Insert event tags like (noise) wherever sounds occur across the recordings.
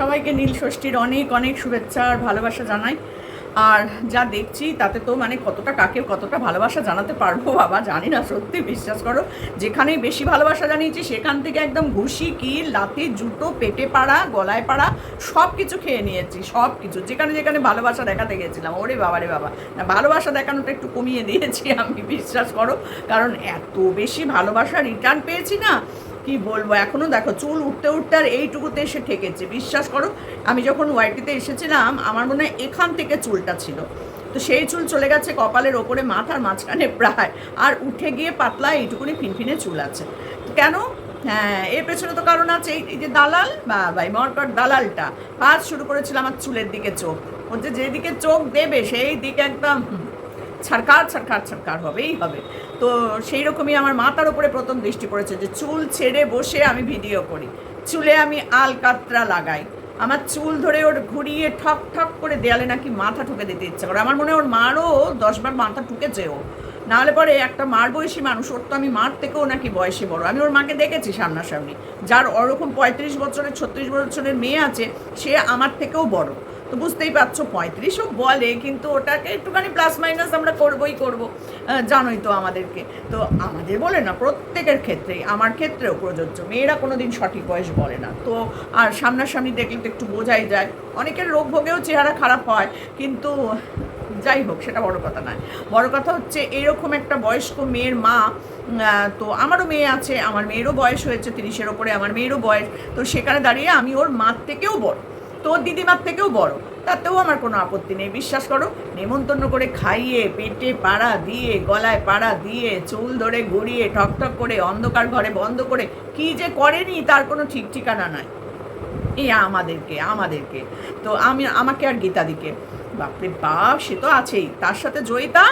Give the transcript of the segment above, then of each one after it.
সবাইকে নীল ষষ্ঠীর অনেক অনেক শুভেচ্ছা আর ভালোবাসা জানাই। আর যা দেখছি তাতে তো মানে কতটা কাকে কতটা ভালোবাসা জানাতে পারব বাবা, জানি না, সত্যি বিশ্বাস করো। যেখানেই বেশি ভালোবাসা জানিয়েছি, সেখান থেকে একদম ঘুষি, কিল, লাথি, জুতো, পেটে পাড়া, গলায় পাড়া সব কিছু খেয়ে নিয়েছি সব কিছু যেখানে যেখানে ভালোবাসা দেখাতে গেছিলাম, ওরে বাবা রে বাবা। না, ভালোবাসা দেখানোটা একটু কমিয়ে দিয়েছি, আমি বিশ্বাস করো। কারণ এত বেশি ভালোবাসা রিটার্ন পেয়েছি না কি বলব? এখনও দেখো, চুল উঠতে উঠতে আর এইটুকুতে এসে ঠেকেছে। বিশ্বাস করো, আমি যখন ওয়াইটিতে এসেছিলাম, আমার মনে হয় এখান থেকে চুলটা ছিল। তো সেই চুল চলে গেছে কপালের ওপরে, মাথার মাঝখানে প্রায়। আর উঠে গিয়ে পাতলা এইটুকুনি ফিনফিনে চুল আছে। কেন? হ্যাঁ এর পেছনে তো কারণ আছে, এই যে দালাল বা ভাই মরকট দালালটা। আজ শুরু করেছিল আমার চুলের দিকে চোখ। ও যে যেদিকে চোখ দেবে, সেই দিকে একদম ছাড়কার ছাড়কার ছাড়কার হবেই হবে। তো সেই রকমই আমার মাথার উপরে প্রথম দৃষ্টি পড়েছে যে চুল ছেড়ে বসে আমি ভিডিও করি। চুলে আমি আলকাতরা লাগাই। আমার চুল ধরে ওর ঘুরিয়ে ঠক ঠক করে দেয়ালে নাকি মাথা ঠুকে দিতে ইচ্ছা করে। আমার মনে হয় ওর মারও দশবার মাথা ঠুকেছে ও নাহলে পরে একটা মার বয়সী মানুষ, ওর তো আমি মার থেকেও নাকি বয়সে বড়। আমি ওর মাকে দেখেছি সামনাসামনি। যার ওরকম পঁয়ত্রিশ বছরের, ছত্রিশ বছরের মেয়ে আছে, সে আমার থেকেও বড়। তো বুঝতেই পারছ, পঁয়ত্রিশও বলে, কিন্তু ওটাকে একটুখানি প্লাস মাইনাস আমরা করবই করব। জানোই তো আমাদেরকে। তো আমাদের বলে না, প্রত্যেকের ক্ষেত্রেই, আমার ক্ষেত্রেও প্রযোজ্য। মেয়েরা কোনো দিন সঠিক বয়স বলে না। তো আর সামনাসামনি দেখলে তো একটু বোঝাই যায়। অনেকের রোগ ভোগেও চেহারা খারাপ হয়, কিন্তু যাই হোক, সেটা বড় কথা নয়। বড় কথা হচ্ছে, এরকম একটা বয়স্ক মেয়ের মা তো আমারও মেয়ে আছে, আমার মেয়েরও বয়স হয়েছে, তিরিশের ওপরে আমার মেয়েরও বয়স। তো সেখানে দাঁড়িয়ে আমি ওর মার থেকেও বড়। তোর দিদিমার থেকেও বড়। তাতেও আমার কোনো আপত্তি নেই। বিশ্বাস করো, নেমন্তন্ন করে খাইয়ে, পেটে পাড়া দিয়ে, গলায় পাড়া দিয়ে, চুল ধরে গড়িয়ে ঠকঠক করে, অন্ধকার ঘরে বন্ধ করে, কি যে করেনি তার কোনো ঠিক ঠিকানা নাই। এ আমাদেরকে আমাদেরকে। তো আমি, আমাকে আর গীতাদিকে। বাপরে বাপ, সে তো আছেই। তার সাথে জয়িতা?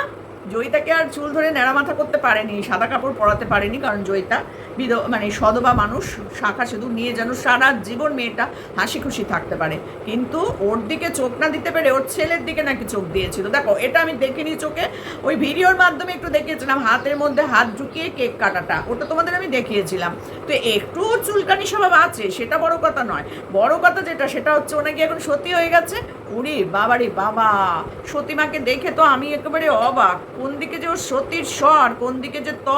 জয়িতাকে আর চুল ধরে ন্যাড়া মাথা করতে পারেনি, সাদা কাপড় পরাতে পারেনি, কারণ জয়িতা বিধ মানে সদবা মানুষ, শাখা সেতু নিয়ে যেন সারা জীবন মেয়েটা হাসি খুশি থাকতে পারে। কিন্তু ওর দিকে চোখ না দিতে পেরে ওর ছেলের দিকে নাকি চোখ দিয়েছিল। দেখো, এটা আমি দেখিনি চোখে, ওই ভিডিওর মাধ্যমে একটু দেখিয়েছিলাম, হাতের মধ্যে হাত ঢুকিয়ে কেক কাটাটা, ওটা তোমাদের আমি দেখিয়েছিলাম। তো একটু চুলকানি স্বভাব আছে, সেটা বড় কথা নয়। বড় কথা যেটা, সেটা হচ্ছে ও নাকি এখন সত্যি হয়ে গেছে। উরি বাবারে বাবা, সতীমাকে দেখে তো আমি একেবারে অবাক। কোন দিকে যে ওর সতীর স্বর, কোন দিকে যে ত,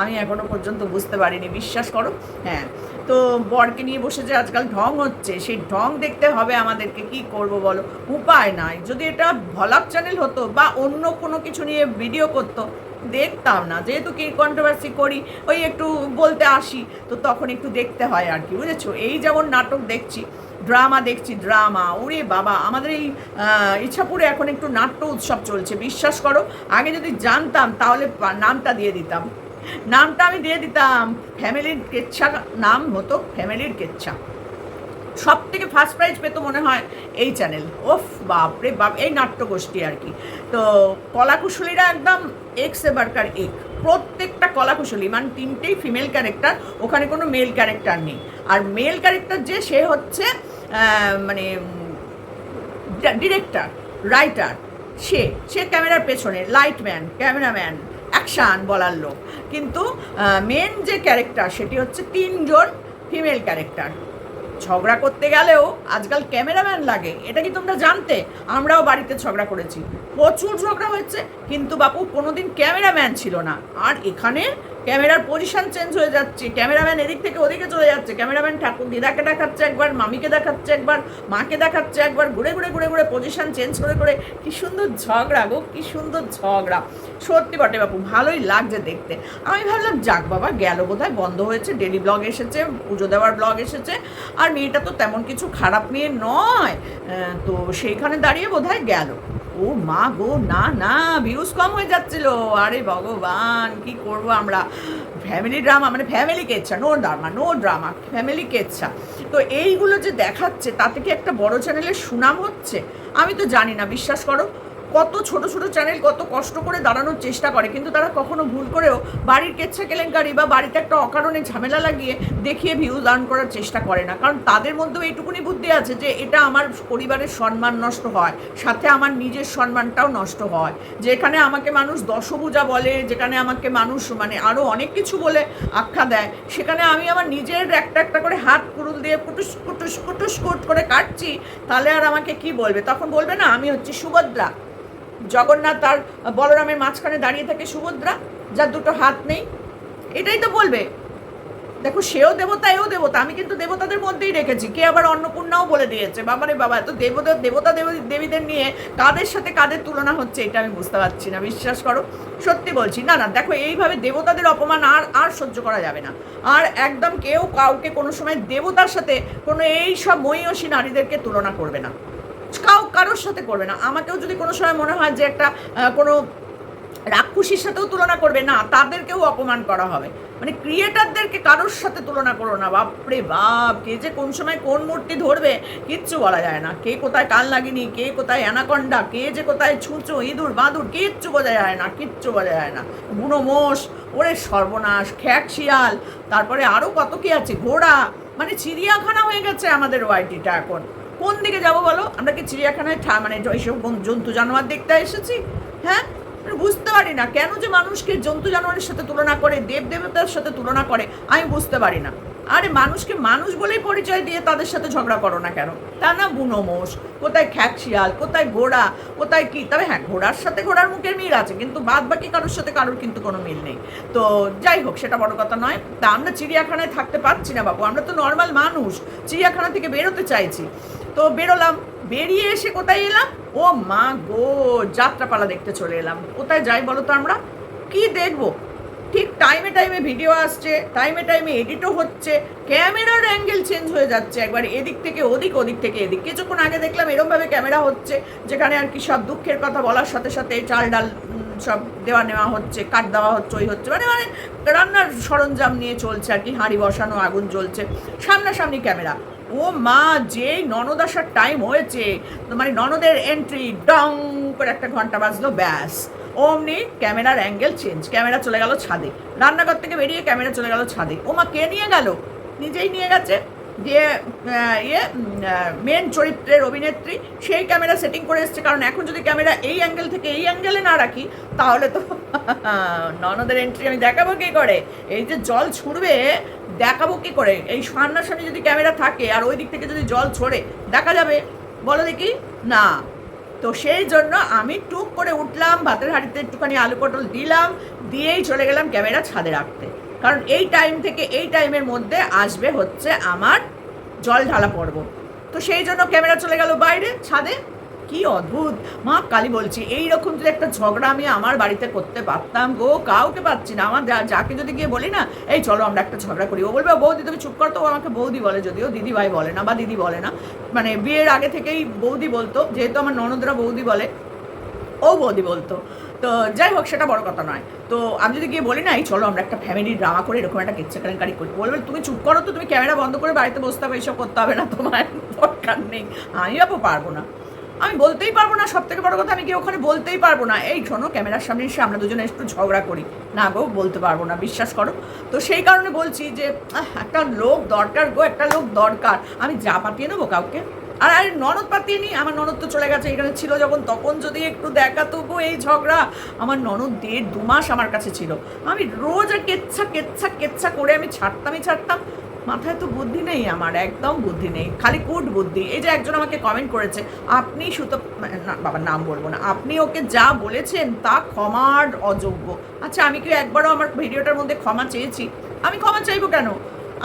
আমি এখনও পর্যন্ত বুঝতে পারিনি, বিশ্বাস করো। হ্যাঁ তো বরকে নিয়ে বসে যে আজকাল ঢং হচ্ছে, সেই ঢং দেখতে হবে আমাদেরকে, কি করব বলো? উপায় নাই। যদি এটা ভলাপ চ্যানেল হতো বা অন্য কোনো কিছু নিয়ে ভিডিও করতো দেখতাম না। যেহেতু কি কন্ট্রোভার্সি করি, ওই একটু বলতে আসি, তো তখন একটু দেখতে হয় আর কি, বুঝেছ? এই যেমন নাটক দেখছি ড্রামা দেখছি ড্রামা ওরে বাবা, আমাদের এই ইচ্ছাপুরে এখন একটু নাট্য উৎসব চলছে, বিশ্বাস করো। আগে যদি জানতাম, তাহলে নামটা দিয়ে দিতাম। নামটা আমি দিয়ে দিতাম ফ্যামিলির কেচ্ছা, নাম হতো ফ্যামিলির কেচ্ছা। সব থেকে ফার্স্ট প্রাইজ পেতো মনে হয় এই চ্যানেল ওফ বাপ রে বাপ, এই নাট্যগোষ্ঠী আর কি। তো কলাকুশলীরা একদম এক্স এবারকার এক। প্রত্যেকটা কলাকুশলী মানে তিনটেই ফিমেল ক্যারেক্টার ওখানে কোনো মেল ক্যারেক্টার নেই। আর মেল ক্যারেক্টার যে, সে হচ্ছে মানে ডিরেক্টর রাইটার সে সে ক্যামেরার পেছনে লাইটম্যান ক্যামেরাম্যান অ্যাকশান বলার লোক। কিন্তু মেন যে ক্যারেক্টার সেটি হচ্ছে তিনজন ফিমেল ক্যারেক্টার ঝগড়া করতে গেলেও আজকাল ক্যামেরাম্যান লাগে, এটা কি তোমরা জানতে? আমরাও বাড়িতে ঝগড়া করেছি। প্রচুর ঝগড়া হয়েছে, কিন্তু বাপু কোনোদিন ক্যামেরাম্যান ছিল না। আর এখানে ক্যামেরার পজিশন চেঞ্জ হয়ে যাচ্ছে। ক্যামেরাম্যান এদিক থেকে ওদিকে চলে যাচ্ছে। ক্যামেরাম্যান ঠাকুর দিদাকে দেখাচ্ছে একবার, মামিকে দেখাচ্ছে একবার, মাকে দেখাচ্ছে একবার। ঘুরে ঘুরে ঘুরে ঘুরে পজিশন চেঞ্জ করে করে কি সুন্দর ঝগড়া গো, কি সুন্দর ঝগড়া। সত্যি বটে বাপু, ভালোই লাগছে দেখতে। আমি ভাবলাম, যাক বাবা, গেল বোধহয়, বন্ধ হয়েছে ডেলি ব্লগ এসেছে, পুজো দেওয়ার ব্লগ এসেছে। আর মেয়েটা তো তেমন কিছু খারাপ মেয়ে নয়। তো সেইখানে দাঁড়িয়ে বোধহয় গেল। ও মা গো, না না, ভিউজ কম হয়ে যাচ্ছিল। আরে ভগবান, কি করব আমরা? ফ্যামিলি ড্রামা মানে family কেচ্ছা no drama no drama family কেচ্ছা তো এইগুলো যে দেখাচ্ছে, তাতে কি একটা বড় চ্যানেলের সুনাম হচ্ছে? আমি তো জানি না, বিশ্বাস করো। কত ছোট ছোট চ্যানেল কত কষ্ট করে দাঁড়ানোর চেষ্টা করে। কিন্তু তারা কখনো ভুল করেও বাড়ির কেচ্ছা কেলেঙ্কারি বা বাড়িতে একটা অকারণে ঝামেলা লাগিয়ে দেখিয়ে ভিউজ আর্ন করার চেষ্টা করে না। কারণ তাদের মধ্যেও এইটুকুনি বুদ্ধি আছে যে এটা আমার পরিবারের সম্মান নষ্ট হয়, সাথে আমার নিজের সম্মানটাও নষ্ট হয়। যেখানে আমাকে মানুষ দশভূজা বলে, যেখানে আমাকে মানুষ মানে আরও অনেক কিছু বলে আখ্যা দেয়, সেখানে আমি আমার নিজের একটা একটা করে হাত কুড়ুল দিয়ে কুটুস কুটুস কুটুস কুট করে কাটছি, তাহলে আর আমাকে কি বলবে? তখন বলবে না, আমি হচ্ছি সুভদ্রা। জগন্নাথ আর বলরামের মাঝখানে দাঁড়িয়ে থাকে সুভদ্রা, যার দুটো হাত নেই। এটাই তো বলবে। দেখো, সেও দেবতা, এও দেবতা। আমি কিন্তু দেবতাদের মধ্যেই রেখেছি। কে আবার অন্নপূর্ণাও বলে দিয়েছে। বাবারে বাবা, এত দেবতা দেবতা দেব- দেবীদের নিয়ে কাদের সাথে কাদের তুলনা হচ্ছে, এটা আমি বুঝতে পারছি না। বিশ্বাস করো, সত্যি বলছি। না না, দেখো, এইভাবে দেবতাদের অপমান আর আর সহ্য করা যাবে না। আর একদম কেউ কাউকে কোনো সময় দেবতার সাথে কোনো এই সব মহিষী নারীদেরকে তুলনা করবে না। কাউ কারোর সাথে করবে না। আমাকেও যদি কোনো সময় মনে হয় যে একটা কোনো রাক্ষসীর সাথেও তুলনা করবে, না, তাদেরকেও অপমান করা হবে। মানে ক্রিয়েটারদেরকে কারোর সাথে তুলনা করো না। বাপরে বাপ, কে যে কোন সময় কোন মূর্তি ধরবে, কিচ্ছু বলা যায় না। কে কোথায় কান লাগিনি, কে কোথায় অ্যানাকন্ডা, কে যে কোথায় ছুঁচো, ইঁদুর, বাঁদুর, কিচ্ছু বোঝা যায় না, কিচ্ছু বোঝা যায় না। বুনো মোষ, ওরে সর্বনাশ, খ্যাক শিয়াল, তারপরে আরও কত কি আছে, ঘোড়া মানে চিড়িয়াখানা হয়ে গেছে আমাদের ওয়াইটিটা এখন। কোন দিকে যাব বলো? আমরা কি চিড়িয়াখানায় ঠা মানে এইসব জন্তু জানোয়ার দেখতে এসেছি? হ্যাঁ? বুঝতে পারি না কেন যে মানুষকে জন্তু জানোয়ারের সাথে তুলনা করে দেব দেবতার সাথে তুলনা করে, আমি বুঝতে পারি না। আরে মানুষকে মানুষ বলেই পরিচয় দিয়ে তাদের সাথে ঝগড়া করো না কেন? তা না বুনো মোষ। কোথায় খ্যাক শিয়াল, কোথায় ঘোড়া, কোথায় কি? তবে হ্যাঁ ঘোড়ার সাথে ঘোড়ার মুখের মিল আছে, কিন্তু বাদ বাকি কারোর সাথে কারোর কিন্তু কোনো মিল নেই। তো যাই হোক, সেটা বড় কথা নয়। তা আমরা চিড়িয়াখানায় থাকতে পারছি না বাবু আমরা তো নর্মাল মানুষ। চিড়িয়াখানা থেকে বেরোতে চাইছি। তো বেরোলাম। বেরিয়ে এসে কোথায় এলাম? ও মা গো, যাত্রাপালা দেখতে চলে এলাম। কোথায় যাই বলো তো আমরা? কি দেখব? ঠিক টাইমে টাইমে ভিডিও আসছে টাইমে টাইমে এডিটও হচ্ছে ক্যামেরার অ্যাঙ্গেল চেঞ্জ হয়ে যাচ্ছে। একবার এদিক থেকে ওদিক ওদিক থেকে এদিক। কিছুক্ষণ আগে দেখলাম এরমভাবে ক্যামেরা হচ্ছে, যেখানে আর কি সব দুঃখের কথা বলার সাথে সাথে চাল ডাল সব দেওয়া নেওয়া হচ্ছে, কাঠ দেওয়া হচ্ছে, ওই হচ্ছে। মানে মানে রান্নার সরঞ্জাম নিয়ে চলছে আর কি, হাঁড়ি বসানো, আগুন জ্বলছে, সামনাসামনি ক্যামেরা ও মা যে ননদ আসার টাইম হয়েছে মানে ননদের এন্ট্রি ডং, করে একটা ঘণ্টা বাজলো, ব্যাস। অমনি ক্যামেরার অ্যাঙ্গেল চেঞ্জ ক্যামেরা চলে গেল ছাদে। রান্নাঘর থেকে বেরিয়ে ক্যামেরা চলে গেল ছাদে। ও মা, কে নিয়ে গেল? নিজেই নিয়ে গেছে। যে ইয়ে মেন চরিত্রের অভিনেত্রী, সেই ক্যামেরা সেটিং করে এসছে। কারণ এখন যদি ক্যামেরা এই অ্যাঙ্গেল থেকে এই অ্যাঙ্গেলে না রাখি, তাহলে তো (laughs) ননদের এন্ট্রি আমি দেখাবো কী করে? এই যে জল ছুড়বে, দেখাবো কী করে? এই সামনাসামনি যদি ক্যামেরা থাকে, আর ওই দিক থেকে যদি জল ছড়ে দেখা যাবে। বলো দেখি। না। তো সেই জন্য আমি টুক করে উঠলাম, ভাতের হাঁড়িতে একটুখানি আলু পটল দিলাম, দিয়েই চলে গেলাম ক্যামেরা ছাদে রাখতে। কারণ এই টাইম থেকে, এই টাইমের মধ্যে আসবে হচ্ছে আমার জল ঢালা পর্ব। তো সেই জন্য ক্যামেরা চলে গেল বাইরে, ছাদে। কি অদ্ভুত। মা, কালী বলছি এই রকম যদি একটা ঝগড়া আমি আমার বাড়িতে করতে পারতাম গো, কাউকে পাচ্ছি না। আমার যাকে যদি গিয়ে বলি না, এই চলো আমরা একটা ঝগড়া করি। ও বলবে বৌদি, তুমি চুপ করতো ও আমাকে বৌদি বলে যদিও দিদি ভাই বলে না বা দিদি বলে না। মানে বিয়ের আগে থেকেই বৌদি বলতো, যেহেতু আমার ননদরা বৌদি বলে, ও বৌদি বলতো। তো যাই হোক, সেটা বড় কথা নয়। তো আমি যদি গিয়ে বলি না, এই চলো, আমরা একটা ফ্যামিলি ড্রামা করে এরকম একটা কেচ্ছা কেলেঙ্কারি করি। বলবে, তুমি চুপ করো তো, তুমি ক্যামেরা বন্ধ করে বাড়িতে বসতে হবে এইসব করতে হবে না, তোমার দরকার নেই। আমি আপু পারব না। আমি বলতেই পারব না সব থেকে বড় কথা আমি কি ওখানে বলতেই পারব না। এই শোনো, ক্যামেরার সামনে এসে আমরা দুজনে একটু ঝগড়া করি। না গো, বলতে পারব না, বিশ্বাস করো। তো সেই কারণে বলছি যে একটা লোক দরকার গো, একটা লোক দরকার। আমি যা পাঠিয়ে নেব কাউকে? আর আর ননদ পাতিয়ে নি, আমার ননদ তো চলে গেছে, এখানে ছিল যখন, তখন যদি একটু দেখাতো গো এই ঝগড়া, আমার ননদ দেড় দু মাস আমার কাছে ছিল। আমি রোজ আর কেচ্ছা কেচ্ছা কেচ্ছা করে আমি ছাড়তামই ছাড়তাম। মাথায় তো বুদ্ধি নেই আমার, একদম বুদ্ধি নেই, খালি কুট বুদ্ধি। এই যে একজন আমাকে কমেন্ট করেছে, আপনি সুতো বাবার নাম বলব না, আপনি ওকে যা বলেছেন তা ক্ষমার অযোগ্য। আচ্ছা আমি কি একবারও আমার ভিডিওটার মধ্যে ক্ষমা চেয়েছি? আমি ক্ষমা চাইব কেন?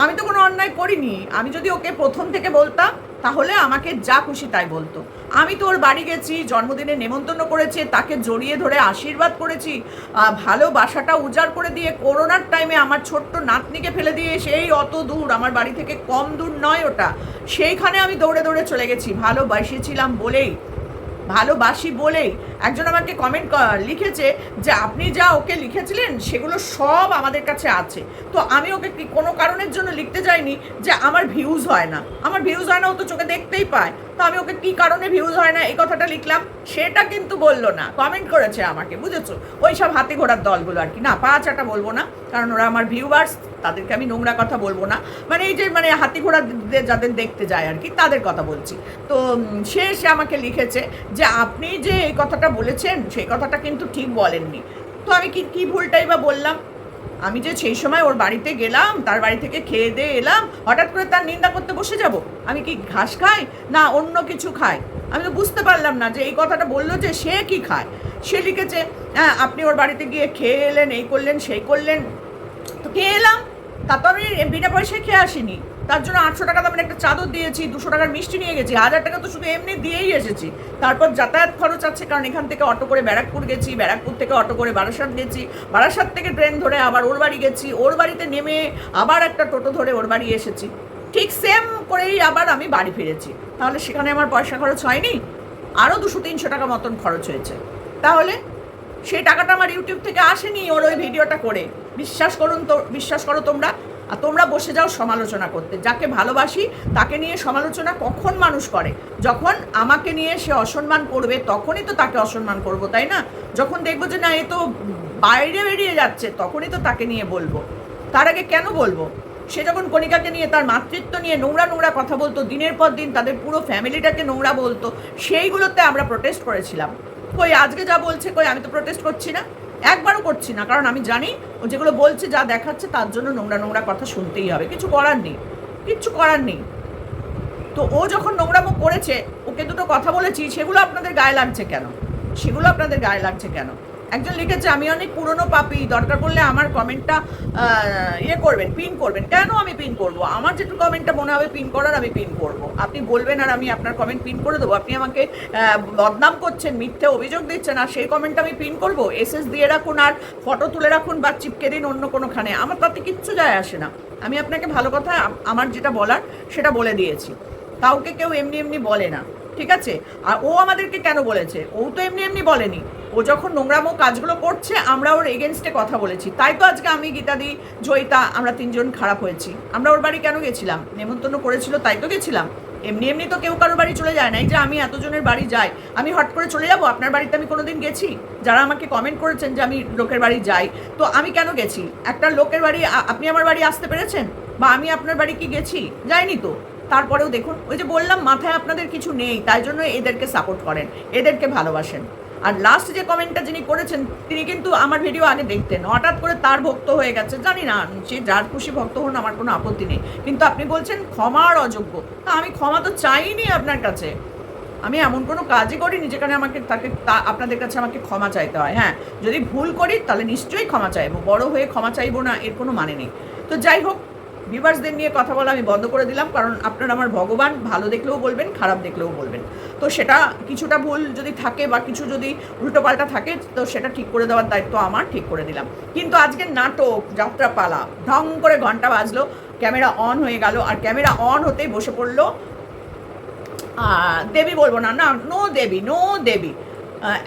আমি তো কোনো অন্যায় করিনি। আমি যদি ওকে প্রথম থেকে বলতাম তাহলে আমাকে যা খুশি তাই বলতো। আমি তো ওর বাড়ি গেছি, জন্মদিনে নেমন্তন্ন করেছে, তাকে জড়িয়ে ধরে আশীর্বাদ করেছি ভালোবাসাটা উজাড় করে দিয়ে করোনার টাইমে আমার ছোট্ট নাতনিকে ফেলে দিয়ে সেই অত দূর, আমার বাড়ি থেকে কম দূর নয় ওটা। সেইখানে আমি দৌড়ে দৌড়ে চলে গেছি, ভালোবাসেছিলাম বলেই। ভালোবাসি বলেই একজন আমাকে কমেন্ট লিখেছে যে, আপনি যা ওকে লিখেছিলেন সেগুলো সব আমাদের কাছে আছে। তো আমি ওকে কোনো কারণের জন্য লিখতে যাইনি যে আমার ভিউজ হয় না? আমার ভিউজ হয় না, ও তো চোখে দেখতেই পায়। তো আমি ওকে কি কারণে ভিউজ হয় না, এই কথাটা লিখলাম, সেটা কিন্তু বলল না। কমেন্ট করেছে আমাকে, বুঝেছ? ওই সব হাতে ঘোড়ার দলগুলো আর কি। না, পা চাটা বলব না, কারণ ওরা আমার ভিউয়ার্স তাদেরকে আমি নোংরা কথা বলব না। মানে এই যে মানে হাতি ঘোড়া যাদের দেখতে যায় আর কি, তাদের কথা বলছি। তো সে এসে আমাকে লিখেছে যে, আপনি যে এই কথাটা বলেছেন, সেই কথাটা কিন্তু ঠিক বলেননি। তো আমি কি কি ভুলটাই বা বললাম? আমি যে সেই সময় ওর বাড়িতে গেলাম, তার বাড়ি থেকে খেয়ে দিয়ে এলাম, হঠাৎ করে তার নিন্দা করতে বসে যাব? আমি কি ঘাস খাই না অন্য কিছু খাই? আমি তো বুঝতে পারলাম না যে এই কথাটা বলল যে সে কি খায়। সে লিখেছে হ্যাঁ আপনি ওর বাড়িতে গিয়ে খেয়ে এলেন, এই করলেন, সেই করলেন। খেয়ে এলাম তা তো আমি বিনা পয়সায় খেয়ে আসিনি। তার জন্য আটশো টাকা দামের একটা চাদর দিয়েছি, দুশো টাকার মিষ্টি নিয়ে গেছি, হাজার টাকা তো শুধু এমনি দিয়েই এসেছি। তারপর যাতায়াত খরচ আছে, কারণ এখান থেকে অটো করে ব্যারাকপুর গেছি, ব্যারাকপুর থেকে অটো করে বারাসাত গেছি। বারাসাত থেকে ট্রেন ধরে আবার ওর বাড়ি গেছি, ওর বাড়িতে নেমে আবার একটা টোটো ধরে ওর বাড়ি এসেছি। ঠিক সেম করেই আবার আমি বাড়ি ফিরেছি। তাহলে সেখানে আমার পয়সা খরচ হয়নি? আরও দুশো তিনশো টাকা মতন খরচ হয়েছে। তাহলে সেই টাকাটা আমার ইউটিউব থেকে আসেনি ওর ওই ভিডিওটা করে। বিশ্বাস করুন তো, বিশ্বাস করো তোমরা, আর তোমরা বসে যাও সমালোচনা করতে। যাকে ভালোবাসি, তাকে নিয়ে সমালোচনা কখন মানুষ করে? যখন আমাকে নিয়ে সে অসম্মান করবে, তখনই তো তাকে অসম্মান করব, তাই না? যখন দেখব যে, না, এ তো বাইরে বেরিয়ে যাচ্ছে, তখনই তো তাকে নিয়ে বলব। তার আগে কেন বলব? সে যখন কণিকাকে নিয়ে, তার মাতৃত্ব নিয়ে নোংরা নোংরা কথা বলতো, দিনের পর দিন তাদের পুরো ফ্যামিলিটাকে নোংরা বলতো, সেইগুলোতে আমরা প্রোটেস্ট করেছিলাম। কই, আজকে যা বলছে, কই, আমি তো প্রোটেস্ট করছি না? একবারও করছি না, কারণ আমি জানি ও যেগুলো বলছে, যা দেখাচ্ছে, তার জন্য নোংরা নোংরা কথা শুনতেই হবে। কিছু করার নেই, কিচ্ছু করার নেই। তো ও যখন নোংরা মুখ করেছে, ওকে দুটো কথা বলেছি, সেগুলো আপনাদের গায়ে লাগছে কেন? সেগুলো আপনাদের গায়ে লাগছে কেন? একজন লিখেছে, আমি অনেক পুরনো পাপি, দরকার পড়লে আমার কমেন্টটা ইয়ে করবেন পিন করবেন। কেন আমি পিন করব? আমার যেটু কমেন্টটা মনে হবে পিন করার আমি পিন করব। আপনি বলবেন আর আমি আপনার কমেন্ট পিন করে দেবো। আপনি আমাকে বদনাম করছেন, মিথ্যে অভিযোগ দিচ্ছেন, আর সেই কমেন্টটা আমি পিন করব? এসএস দিয়ে রাখুন আর ফটো তুলে রাখুন বা চিপকে দিন অন্য কোনোখানে। আমার তাতে কিচ্ছু যায় আসে না। আমি আপনাকে ভালো কথা, আমার যেটা বলার, সেটা বলে দিয়েছি। কাউকে কেউ এমনি এমনি বলে না, ঠিক আছে? আর ও আমাদেরকে কেন বলেছে? ও তো এমনি এমনি বলেনি। ও যখন নোংরামো কাজগুলো করছে, আমরা ওর এগেনস্টে কথা বলেছি। তাই তো আজকে আমি গীতাদি, জয়িতা, আমরা তিনজন খারাপ হয়েছি। আমরা ওর বাড়ি কেন গেছিলাম? নেমন্তন্ন করেছিল, তাই তো গেছিলাম। এমনি এমনি তো কেউ কারোর বাড়ি চলে যায় না। এই যে আমি এতজনের বাড়ি যাই, আমি হট করে চলে যাব? আপনার বাড়িতে আমি কোনোদিন গেছি? যারা আমাকে কমেন্ট করেছেন যে আমি লোকের বাড়ি যাই, তো আমি কেন গেছি? একটা লোকের বাড়ি আপনি আমার বাড়ি আসতে পেরেছেন? বা আমি আপনার বাড়ি কি গেছি? যাইনি তো। তারপরেও দেখুন, ওই যে বললাম, মাথায় আপনাদের কিছু নেই, তাই জন্য এদেরকে সাপোর্ট করেন, এদেরকে ভালোবাসেন। আর লাস্ট যে কমেন্টটা যিনি করেছেন, তিনি কিন্তু আমার ভিডিও আগে দেখতেন। হঠাৎ করে তার ভক্ত হয়ে গেছে। জানি না, সে যার খুশি ভক্ত হন, আমার কোনো আপত্তি নেই। কিন্তু আপনি বলছেন ক্ষমার অযোগ্য। তা আমি ক্ষমা তো চাইনি আপনার কাছে। আমি এমন কোনো কাজই করিনি যেখানে আমাকে তাকে, তা- আপনাদের কাছে আমাকে ক্ষমা চাইতে হয়। হ্যাঁ যদি ভুল করি তাহলে নিশ্চয়ই ক্ষমা চাইব। বড় হয়ে ক্ষমা চাইব না, এর কোনো মানে নেই। তো যাই হোক ভিউয়ার্সদের নিয়ে কথা বলা আমি বন্ধ করে দিলাম, কারণ আপনারা আমার ভগবান, ভালো দেখলেও বলবেন, খারাপ দেখলেও বলবেন। তো সেটা কিছুটা ভুল যদি থাকে বা কিছু যদি উল্টোপাল্টা থাকে, তো সেটা ঠিক করে দেওয়ার দায়িত্ব আমার, ঠিক করে দিলাম। কিন্তু আজকের নাটক, যাত্রাপালা, ঢং করে ঘণ্টা বাজলো, ক্যামেরা অন হয়ে গেল, আর ক্যামেরা অন হতেই বসে পড়ল দেবী বলব না না নো দেবী নো দেবী।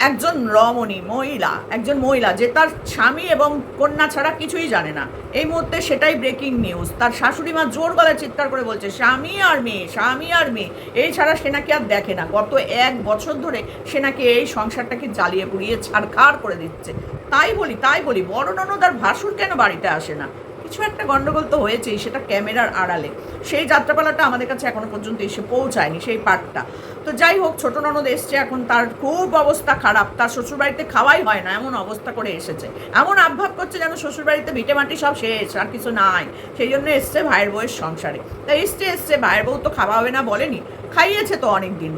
একজন রমণী, মহিলা, একজন মহিলা যে তার স্বামী এবং কন্যা ছাড়া কিছুই জানে না। এই মুহূর্তে সেটাই ব্রেকিং নিউজ তার শাশুড়ি মা জোর গলায় চিৎকার করে বলছে, স্বামী আর মেয়ে, স্বামী আর মেয়ে। এই ছাড়া সে নাকি আর দেখে না। গত এক বছর ধরে সে নাকি এই সংসারটাকে জ্বালিয়ে পুড়িয়ে ছাড়খাড় করে দিচ্ছে। তাই বলি তাই বলি, বড় ননদ আর ভাসুর কেন বাড়িতে আসে না? কিছু একটা গন্ডগোল তো হয়েছেই, সেটা ক্যামেরার আড়ালে। সেই যাত্রাপালাটা আমাদের কাছে এখনও পর্যন্ত এসে পৌঁছায়নি, সেই পার্টটা তো যাই হোক, ছোট ননদ এসছে, এখন তার খুব অবস্থা খারাপ। তার শ্বশুরবাড়িতে খাওয়াই হয় না, এমন অবস্থা করে এসেছে। এমন আবভাব করছে যেন শ্বশুরবাড়িতে ভিটে মাটি সব শেষ, আর কিছু নাই। সেই জন্য এসছে ভাইয়ের বউয়ের সংসারে। তা এসছে এসছে, ভাইয়ের বউ তো খাওয়া হবে না বলেনি। খাইয়েছে তো অনেক দিন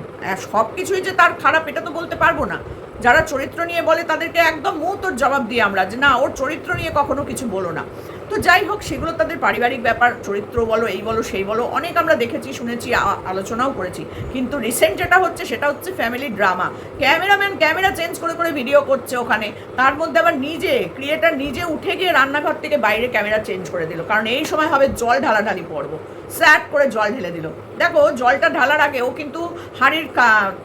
সব কিছুই যে তার খারাপ, এটা তো বলতে পারব না। যারা চরিত্র নিয়ে বলে তাদেরকে একদম মুহূর্তর জবাব দিই আমরা যে, না, ওর চরিত্র নিয়ে কখনো কিছু বলো না। তো যাই হোক, সেগুলো তাদের পারিবারিক ব্যাপার, চরিত্র বলো, এই বলো, সেই বলো, অনেক আমরা দেখেছি, শুনেছি আলোচনাও করেছি। কিন্তু রিসেন্ট যেটা হচ্ছে, সেটা হচ্ছে family drama cameraman camera change করে করে ভিডিও করছে ওখানে। তার মধ্যে আবার নিজে ক্রিয়েটার নিজে উঠে গিয়ে রান্নাঘর থেকে বাইরে ক্যামেরা চেঞ্জ করে দিল। কারণ এই সময় হবে জল ঢালাঢালি পর্ব। স্যাট করে জল ঢেলে দিল। দেখো, জলটা ঢালার আগে ও কিন্তু হাঁড়ির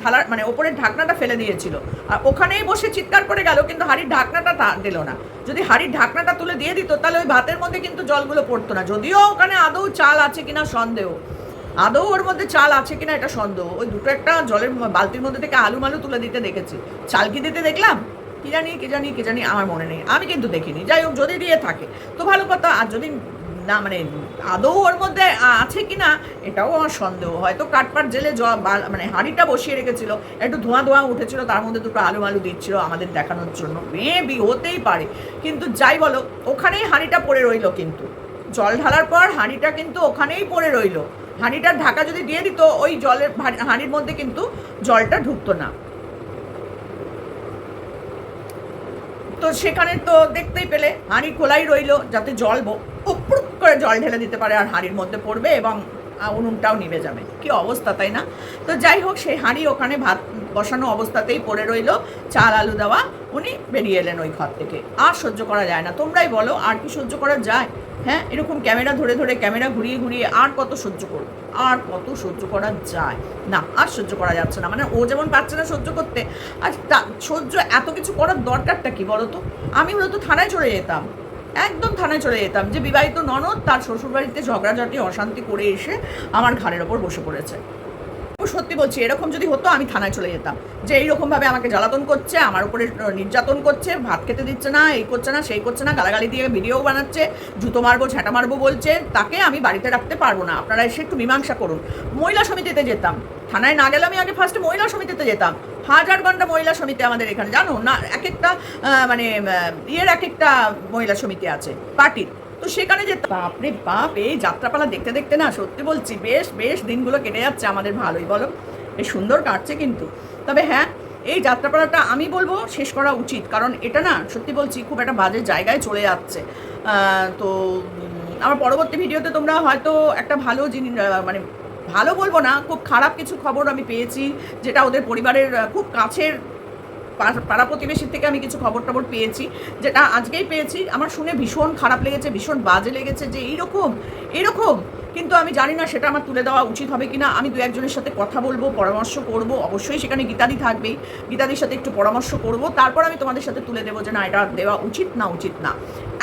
থালার মানে ওপরের ঢাকনাটা ফেলে দিয়েছিল। আর ওখানেই বসে চিৎকার করে গেল, কিন্তু হাঁড়ির ঢাকনাটা দিল না। যদি হাঁড়ির ঢাকনাটা তুলে দিয়ে দিত, তাহলে ওই ভাতের মধ্যে কিন্তু জলগুলো পড়তো না। যদিও ওখানে আদৌ চাল আছে কিনা সন্দেহ। আদৌ ওর মধ্যে চাল আছে কিনা এটা সন্দেহ। ওই দুটো একটা জলের বালতির মধ্যে থেকে আলু মালু তুলে দিতে দেখেছি। চাল কি দিতে দেখলাম? কি জানি কি জানি কি জানি আমার মনে নেই। আমি কিন্তু দেখিনি। যাই হোক, যদি দিয়ে থাকে। তো ভালো কথা, আর যদি না মানে আদৌ ওর মধ্যে আছে কি না এটাও আমার সন্দেহ। হয়তো কাটপাট জেলে জ মানে হাঁড়িটা বসিয়ে রেখেছিল, একটু ধোঁয়া ধোঁয়া উঠেছিল, তার মধ্যে দুটো আলু আলু দিচ্ছিল আমাদের দেখানোর জন্য। মেবি হতেই পারে। কিন্তু যাই বলো, ওখানেই হাঁড়িটা পড়ে রইল কিন্তু। জল ঢালার পর হাঁড়িটা কিন্তু ওখানেই পড়ে রইল। হাঁড়িটার ঢাকা যদি দিয়ে দিত, ওই জলের হাঁড়ির মধ্যে কিন্তু জলটা ঢুকতো না। তো সেখানে তো দেখতেই পেলে, হাঁড়ি খোলাই রইল, যাতে জল উপরুক করে জল ঢেলে দিতে পারে আর হাঁড়ির মধ্যে পড়বে এবং উনুনটাও নিভে যাবে। কি অবস্থা তাই না? তো যাই হোক, সেই হাঁড়ি ওখানে ভাত বসানো অবস্থাতেই পড়ে রইল। চাল আলু দেওয়া, উনি বেরিয়ে এলেন ওই ঘর থেকে। আর সহ্য করা যায় না। তোমরাই বলো, আর কি সহ্য করা যায়? হ্যাঁ এরকম ক্যামেরা ধরে ধরে, ক্যামেরা ঘুরিয়ে ঘুরিয়ে আর কত সহ্য করব? আর কত সহ্য করা যায়? না, আর সহ্য করা যাচ্ছে না। মানে ও যেমন পাচ্ছে না সহ্য করতে, আর তা, সহ্য এত কিছু করার দরকারটা কি বলো তো? আমি হয়তো থানায় চলে যেতাম। একদম থানায় চলে যেতাম। যে বিবাহিত ননদ তার শ্বশুরবাড়িতে ঝগড়াঝাটি, অশান্তি করে এসে আমার ঘাড়ের ওপর বসে পড়েছে। সত্যি বলছি, এরকম যদি হতো আমি থানায় চলে যেতাম। যে এইরকমভাবে আমাকে জ্বালাতন করছে, আমার উপরে নির্যাতন করছে, ভাত খেতে দিচ্ছে না, এই করছে না, সেই করছে না, গালাগালি দিয়ে ভিডিও বানাচ্ছে, জুতো মারবো, ঝাঁটা মারবো বলছে, তাকে আমি বাড়িতে রাখতে পারব না। আপনারা এসে একটু মীমাংসা করুন। মহিলা সমিতিতে যেতাম। থানায় না গেলে আমি আগে ফার্স্টে মহিলা সমিতিতে যেতাম। হাজার ঘণ্টা মহিলা সমিতি আমাদের এখানে, জানো? না, এক একটা মানে ইয়ের এক একটা মহিলা সমিতি আছে, পার্টির। তো সেখানে যে বাপরে বাপ, এই যাত্রাপালা দেখতে দেখতে না সত্যি বলছি বেশ বেশ দিনগুলো কেটে যাচ্ছে আমাদের ভালোই, বলো? বেশ সুন্দর কাটছে কিন্তু। তবে হ্যাঁ এই যাত্রাপালাটা আমি বলব শেষ করা উচিত, কারণ এটা না, সত্যি বলছি, খুব একটা বাজে জায়গায় চলে যাচ্ছে। তো আমার পরবর্তী ভিডিওতে তোমরা হয়তো একটা ভালো জিনিস মানে ভালো বলব না, খুব খারাপ কিছু খবর আমি পেয়েছি, যেটা ওদের পরিবারের খুব কাছের পাড়া প্রতিবেশীর থেকে আমি কিছু খবর টবর পেয়েছি, যেটা আজকেই পেয়েছি। আমার শুনে ভীষণ খারাপ লেগেছে, ভীষণ বাজে লেগেছে যে এইরকম এরকম কিন্তু আমি জানি না সেটা আমার তুলে দেওয়া উচিত হবে কিনা। আমি দু একজনের সাথে কথা বলব, পরামর্শ করব, অবশ্যই সেখানে গীতাদি থাকবেই। গীতাদির সাথে একটু পরামর্শ করব, তারপর আমি তোমাদের সাথে তুলে দেবো যে না, এটা দেওয়া উচিত না উচিত না।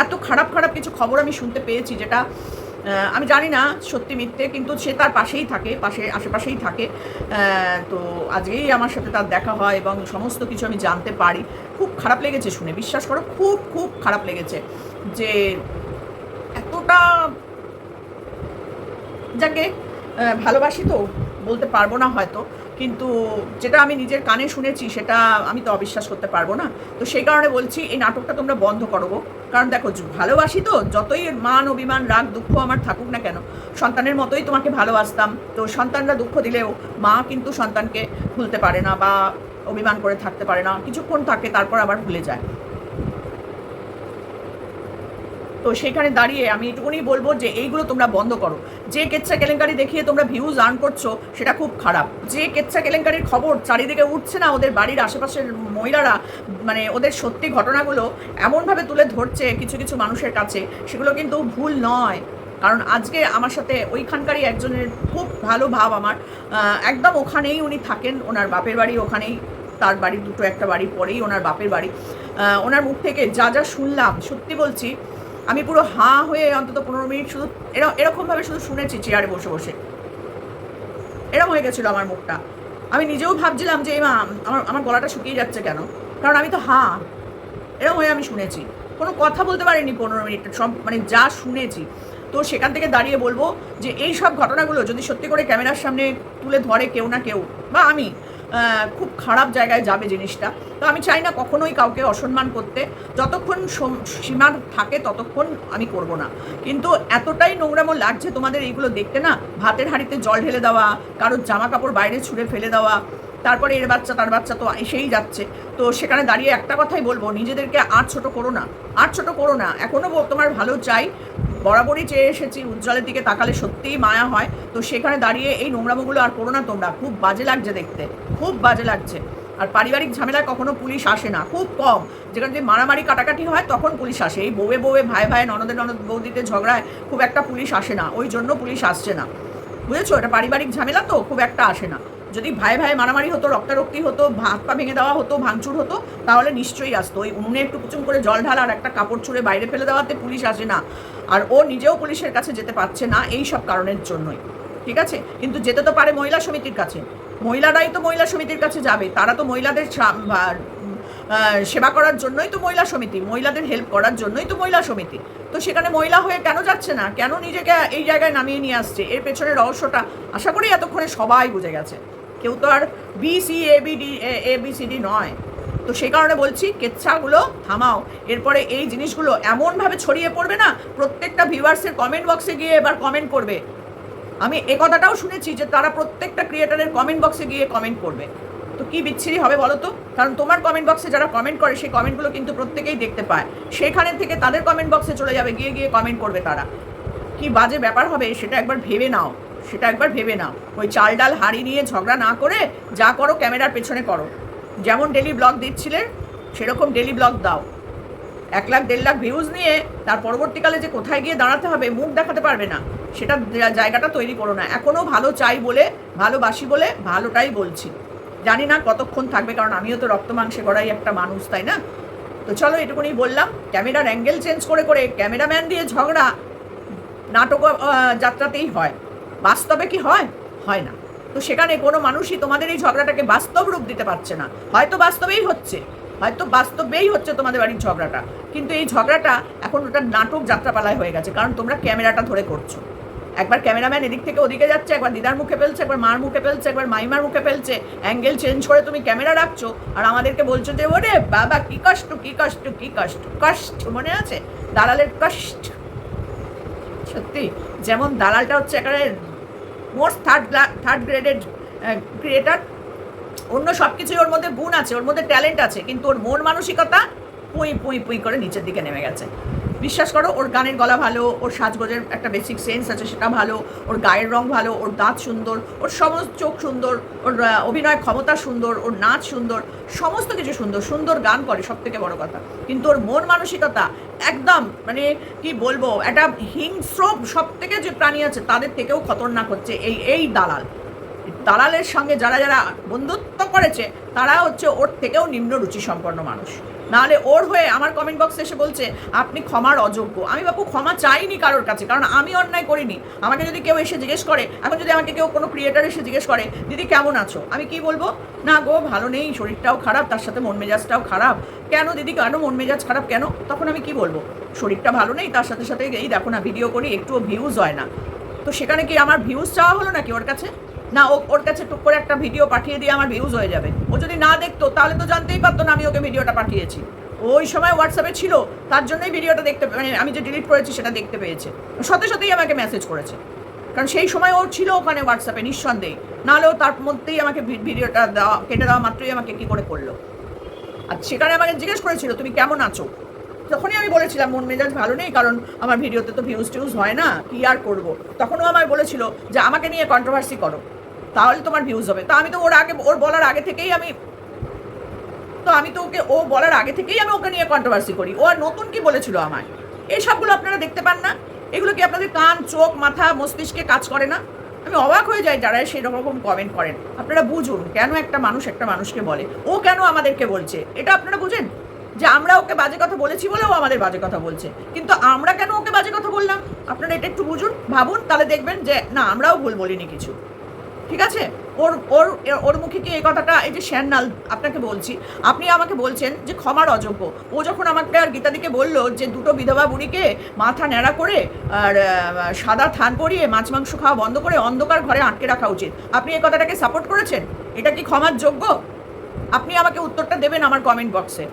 এত খারাপ খারাপ কিছু খবর আমি শুনতে পেয়েছি, যেটা আমি জানি না সত্যি মিথ্যে, কিন্তু সে তার পাশেই থাকে, পাশে, আশেপাশেই থাকে। তো আজকেই আমার সাথে তার দেখা হয় এবং সমস্ত কিছু আমি জানতে পারি। খুব খারাপ লেগেছে শুনে, বিশ্বাস করো, খুব খুব খারাপ লেগেছে যে এতটা যাকে ভালোবাসি তো, বলতে পারব না হয়তো। কিন্তু যেটা আমি নিজের কানে শুনেছি, সেটা আমি তো অবিশ্বাস করতে পারব না। তো সেই কারণে বলছি, এই নাটকটা তোমরা বন্ধ করব কারণ দেখো ভালোবাসি তো, যতই মান, অভিমান, রাগ, দুঃখ আমার থাকুক না কেন, সন্তানের মতোই তোমাকে ভালোবাসতাম। তো সন্তানরা দুঃখ দিলেও মা কিন্তু সন্তানকে ভুলতে পারে না বা অভিমান করে থাকতে পারে না। কিছুক্ষণ থাকে, তারপর আবার ভুলে যায়। তো সেখানে দাঁড়িয়ে আমি এটুকুনি বলব যে এইগুলো তোমরা বন্ধ করো। যে কেচ্ছা কেলেঙ্কারি দেখিয়ে তোমরা ভিউজ আর্ন করছ, সেটা খুব খারাপ। যে কেচ্ছা কেলেঙ্কারির খবর চারিদিকে উঠছে না ওদের বাড়ির আশেপাশের মহিলারা মানে ওদের সত্যি ঘটনাগুলো এমনভাবে তুলে ধরছে কিছু কিছু মানুষের কাছে, সেগুলো কিন্তু ভুল নয়। কারণ আজকে আমার সাথে ওইখানকারই একজনের খুব ভালো ভাব আমার। একদম ওখানেই উনি থাকেন, ওনার বাপের বাড়ি ওখানেই, তার বাড়ি দুটো একটা বাড়ি পরেই ওনার বাপের বাড়ি। ওনার মুখ থেকে যা যা শুনলাম, সত্যি বলছি আমি পুরো হাঁ হয়ে অন্তত পনেরো মিনিট শুধু এরকম এরকমভাবে শুধু শুনেছি চেয়ারে বসে বসে। এরকম হয়ে গেছিল আমার মুখটা। আমি নিজেও ভাবছিলাম যে, মা, আমার আমার গলাটা শুকিয়ে যাচ্ছে কেন? কারণ আমি তো হাঁ। এরকম হয়ে আমি শুনেছি। কোনো কথা বলতে পারিনি পনেরো মিনিট। সব মানে যা শুনেছি। তো সেখান থেকে দাঁড়িয়ে বলব যে, এই সব ঘটনাগুলো যদি সত্যি করে ক্যামেরার সামনে তুলে ধরে কেউ না কেউ, বা আমি খুব খারাপ জায়গায় যাবে জিনিসটা। তো আমি চাই না কখনোই কাউকে অসম্মান করতে। যতক্ষণ সম- সীমা থাকে ততক্ষণ আমি করব না। কিন্তু এতটাই নোংরামো লাগছে তোমাদের এইগুলো দেখতে না? ভাতের হাঁড়িতে জল ঢেলে দেওয়া, কারোর জামা কাপড় বাইরে ছুঁড়ে ফেলে দেওয়া, তারপরে এর বাচ্চা, তার বাচ্চা তো এসেই যাচ্ছে। তো সেখানে দাঁড়িয়ে একটা কথাই বলব, নিজেদেরকে আর ছোট করো না। আর ছোট করো না। এখনও তোমার ভালো চাই। বরাবরই চেয়ে এসেছি উজ্জ্বলের দিকে তাকালে সত্যিই মায়া হয়। তো সেখানে দাঁড়িয়ে এই নোংরামোগুলো আর করো না তোমরা। খুব বাজে লাগছে দেখতে। খুব বাজে লাগছে। আর পারিবারিক ঝামেলায় কখনো পুলিশ আসে না। খুব কম। যেখানে যদি মারামারি কাটাকাটি হয়, তখন পুলিশ আসে। এই বউয়ে বউয়ে, ভাই ভাই, ননদে ননদ, বৌদিতে ঝগড়ায় খুব একটা পুলিশ আসে না। ওই জন্য পুলিশ আসছে না। বুঝেছ? এটা পারিবারিক ঝামেলা তো, খুব একটা আসে না। যদি ভাই ভাই মারামারি হতো, রক্তারক্তি হতো, হাত পা ভেঙে দেওয়া হতো, ভাঙচুর হতো, তাহলে নিশ্চয়ই আসতো। ওই উনুনে একটু কুচুম করে জল ঢালা আর একটা কাপড় ছুঁড়ে বাইরে ফেলে দেওয়াতে পুলিশ আসে না। আর ও নিজেও পুলিশের কাছে যেতে পারছে না এই সব কারণের জন্যই। ঠিক আছে? কিন্তু যেতে তো পারে মহিলা সমিতির কাছে। মহিলারাই তো মহিলা সমিতির কাছে যাবে। তারা তো মহিলাদের সেবা করার জন্যই তো মহিলা সমিতি। মহিলাদের হেল্প করার জন্যই তো মহিলা সমিতি। তো সেখানে মহিলা হয়ে কেন যাচ্ছে না? কেন নিজেকে এই জায়গায় নামিয়ে নিয়ে আসছে? এর পেছনে রহস্যটা আশা করি এতক্ষণে সবাই বুঝে গেছে। কেউ তো আর B C A B D A B C D নয়। তো সেই কারণে বলছি, কেচ্ছাগুলো থামাও। এরপরে এই জিনিসগুলো এমনভাবে ছড়িয়ে পড়বে না, প্রত্যেকটা ভিউয়ার্সের কমেন্ট বক্সে গিয়ে এবার কমেন্ট করবে। আমি এ কথাটাও শুনেছি যে তারা প্রত্যেকটা ক্রিয়েটারের কমেন্ট বক্সে গিয়ে কমেন্ট করবে। তো কি বিচ্ছিরি হবে বলো তো? কারণ তোমার কমেন্ট বক্সে যারা কমেন্ট করে, সেই কমেন্টগুলো কিন্তু প্রত্যেকেই দেখতে পায়। সেখানে থেকে তাদের কমেন্ট বক্সে চলে যাবে, গিয়ে গিয়ে কমেন্ট করবে তারা। কি বাজে ব্যাপার হবে, সেটা একবার ভেবে নাও। সেটা একবার ভেবে নাও। ওই চাল ডাল হাড়ি নিয়ে ঝগড়া না করে যা করো, ক্যামেরার পেছনে করো। যেমন ডেলি ব্লগ দিচ্ছিলে, সেরকম ডেলি ব্লগ দাও। এক লাখ, দেড় লাখ ভিউজ নিয়ে তার পরবর্তীকালে যে কোথায় গিয়ে দাঁড়াতে হবে, মুখ দেখাতে পারবে না। সেটা জায়গাটা তৈরি করো না। এখনও ভালো চাই বলে, ভালোবাসি বলে ভালোটাই বলছি। জানি না কতক্ষণ থাকবে, কারণ আমিও তো রক্ত মাংসে গড়াই একটা মানুষ, তাই না? তো চলো এটুকুনি বললাম। ক্যামেরার অ্যাঙ্গেল চেঞ্জ করে করে ক্যামেরাম্যান দিয়ে ঝগড়া, নাটক যাত্রাতেই হয়। বাস্তবে কি হয়? হয় না। তো সেখানে কোনো মানুষই তোমাদের এই ঝগড়াটাকে বাস্তব রূপ দিতে পারছে না। হয়তো বাস্তবেই হচ্ছে, হয়তো বাস্তবেই হচ্ছে তোমাদের বাড়ির ঝগড়াটা। কিন্তু এই ঝগড়াটা এখন ওটা নাটক যাত্রাপালায় হয়ে গেছে, কারণ তোমরা ক্যামেরাটা ধরে করছ। একবার ক্যামেরাম্যান এদিক থেকে ওদিকে যাচ্ছে, একবার দিদার মুখে ফেলছে, একবার মার মুখে ফেলছে, একবার মাইমার মুখে ফেলছে, অ্যাঙ্গেল চেঞ্জ করে তুমি ক্যামেরা রাখছো আর আমাদেরকে বলছো যে, ওরে বাবা, কি কষ্ট কি কষ্ট কি কষ্ট কষ্ট, মনে আছে? দালালের কষ্ট। সত্যি, যেমন দালালটা হচ্ছে একেবারে most third third graded creator. অন্য সব কিছুই ওর মধ্যে গুণ আছে, ওর মধ্যে ট্যালেন্ট আছে, কিন্তু ওর মন মানসিকতা পুঁই পুঁই পুঁই করে নিচের দিকে নেমে গেছে। বিশ্বাস করো, ওর গানের গলা ভালো, ওর সাজগোজের একটা বেসিক সেন্স আছে, সেটা ভালো, ওর গায়ের রং ভালো, ওর দাঁত সুন্দর, ওর সমস্ত চোখ সুন্দর, ওর অভিনয় ক্ষমতা সুন্দর, ওর নাচ সুন্দর, সমস্ত কিছু সুন্দর সুন্দর গান করে সব থেকে বড় কথা। কিন্তু ওর মন মানসিকতা একদম মানে কি বলব, একটা হিংস্র সব থেকে যে প্রাণী আছে, তাদের থেকেও খতরনাক হচ্ছে এই এই দালাল। দালালের সঙ্গে যারা যারা বন্ধুত্ব করেছে, তারা হচ্ছে ওর থেকেও নিম্ন রুচি সম্পন্ন মানুষ। নাহলে ওর হয়ে আমার কমেন্ট বক্সে এসে বলছে, আপনি ক্ষমার অযোগ্য। আমি বাপু ক্ষমা চাইনি কারোর কাছে, কারণ আমি অন্যায় করিনি। আমাকে যদি কেউ এসে জিজ্ঞেস করে, এখন যদি আমাকে কেউ কোনো ক্রিয়েটার এসে জিজ্ঞেস করে, দিদি কেমন আছো? আমি কি বলব? না গো, ভালো নেই, শরীরটাও খারাপ, তার সাথে মন মেজাজটাও খারাপ। কেন দিদি? কেন মন মেজাজ খারাপ কেন? তখন আমি কি বলব? শরীরটা ভালো নেই, তার সাথে সাথে এই দেখো না ভিডিও করি একটুও ভিউজ হয় না। তো সেখানে কি আমার ভিউজ চাওয়া হলো নাকি ওর কাছে? না ওর কাছে টুক করে একটা ভিডিও পাঠিয়ে দিয়ে আমার ভিউজ হয়ে যাবে। ও যদি না দেখতো, তাহলে তো জানতেই পারতো না আমি ওকে ভিডিওটা পাঠিয়েছি। ওই সময় হোয়াটসঅ্যাপে ছিল, তার জন্যই ভিডিওটা দেখতে মানে আমি যে ডিলিট করেছি, সেটা দেখতে পেয়েছে। সাথে সাথেই আমাকে মেসেজ করেছে। কারণ সেই সময় ও ছিল ওখানে হোয়াটসঅ্যাপে নিঃসন্দেহে। নাহলেও তার মধ্যেই আমাকে ভিডিওটা দেওয়া, কেটে দেওয়া মাত্রই আমাকে কী করে করল। আর সেখানে আমাকে জিজ্ঞেস করেছিল, তুমি কেমন আছো? তখনই আমি বলেছিলাম, মন মেজাজ ভালো নেই, কারণ আমার ভিডিওতে তো ভিউজ টিউজ হয় না, কি আর করব? তখনও আমায় বলেছিল যে, আমাকে নিয়ে কন্ট্রোভার্সি করো। তাহলে তোমার ভিউজ হবে। তা আমি তো ওর আগে, ওর বলার আগে থেকেই আমি তো আমি তো ওকে ও বলার আগে থেকেই আমি ওকে নিয়ে কন্ট্রোভার্সি করি। ও আর নতুন কি বলেছিল আমায়? এই সবগুলো আপনারা দেখতে পান না। এগুলো কি আপনাদের কান, চোখ, মাথা, মস্তিষ্কে কাজ করে না? আমি অবাক হয়ে যাই যারা সেই রকম কমেন্ট করেন। আপনারা বুঝুন কেন একটা মানুষ একটা মানুষকে বলে। ও কেন আমাদেরকে বলছে? এটা আপনারা বুঝেন? যে আমরা ওকে বাজে কথা বলেছি বলে ও আমাদের বাজে কথা বলছে। কিন্তু আমরা কেন ওকে বাজে কথা বললাম? আপনারা এটা একটু বুঝুন, ভাবুন, তাহলে দেখবেন যে, না, আমরাও ভুল বলিনি কিছু। ঠিক আছে? ওর ওর ওর মুখে কি এই কথাটা, এই যে শ্যান্নাল আপনাকে বলছি, আপনি আমাকে বলছেন যে ক্ষমার অযোগ্য। ও যখন আমাকে আর গীতাদিকে বলল যে দুটো বিধবা বুড়িকে মাথা ন্যাড়া করে আর সাদা থান পরিয়ে মাছ মাংস খাওয়া বন্ধ করে অন্ধকার ঘরে আটকে রাখা উচিত। আপনি এই কথাটাকে সাপোর্ট করেছেন? এটা কি ক্ষমার যোগ্য? আপনি আমাকে উত্তরটা দেবেন আমার কমেন্ট বক্সে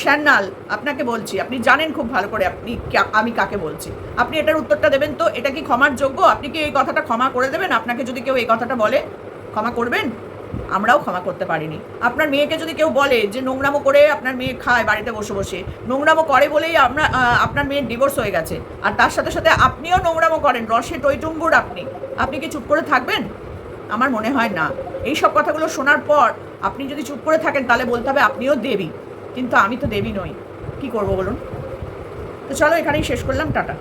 শ্যান্নাল, আপনাকে বলছি, আপনি জানেন খুব ভালো করে আপনি আমি কাকে বলছি। আপনি এটার উত্তরটা দেবেন তো, এটা কি ক্ষমার যোগ্য? আপনি কি এই কথাটা ক্ষমা করে দেবেন? আপনাকে যদি কেউ এই কথাটা বলে, ক্ষমা করবেন? আমরাও ক্ষমা করতে পারিনি। আপনার মেয়েকে যদি কেউ বলে যে নোংরামো করে আপনার মেয়ে খায় বাড়িতে বসে বসে, নোংরামো করে বলেই আপনার আপনার মেয়ের ডিভোর্স হয়ে গেছে, আর তার সাথে সাথে আপনিও নোংরামো করেন, রসে টইটুম্বুর আপনি। আপনি কি চুপ করে থাকবেন? আমার মনে হয় না। এই সব কথাগুলো শোনার পর আপনি যদি চুপ করে থাকেন, তাহলে বলতে হবে আপনিও দেবী। কিন্তু আমি তো দেবী নই। কি করব বলুন? তো চলো এখানেই শেষ করলাম টাটা।